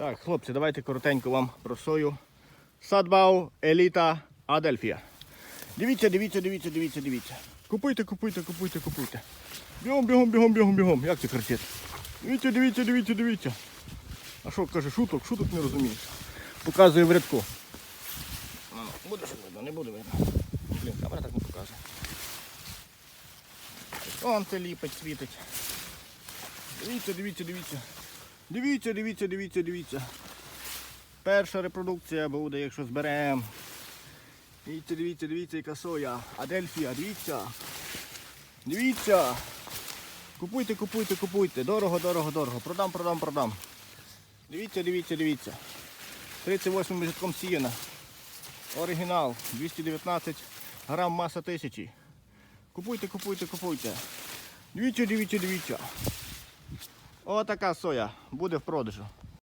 Так, хлопці, давайте коротенько вам про сою. Садбау Еліта Адельфія. Дивіться, дивіться, дивіться, дивіться, дивіться. Купуйте, купуйте, купуйте, купуйте. Бігом, бігом, бігом, бігом, бігом. Як це кричить? Дивіться, дивіться, дивіться, дивіться. А що каже, шуток, шуток не розуміє. Показує в рядку. Ну, буде що видно, не буде видно. Блін, камера так не показує. Сонце ліпить, світить. Дивіться, дивіться, дивіться. Дивіться, дивіться, дивіться, дивіться. Перша репродукція буде, якщо зберемо. Дивіться, дивіться, дивіться, яка соя. Адельфія, дивіться. Дивіться. Купуйте, купуйте, купуйте. Дорого, дорого, дорого. Продам, продам, продам. Дивіться, дивіться, дивіться. 38 житком сіяна. Оригінал. 219 грам маса тисячі. Купуйте, купуйте, купуйте. Дивіться, дивіться, дивіться. Отака соя буде в продажу.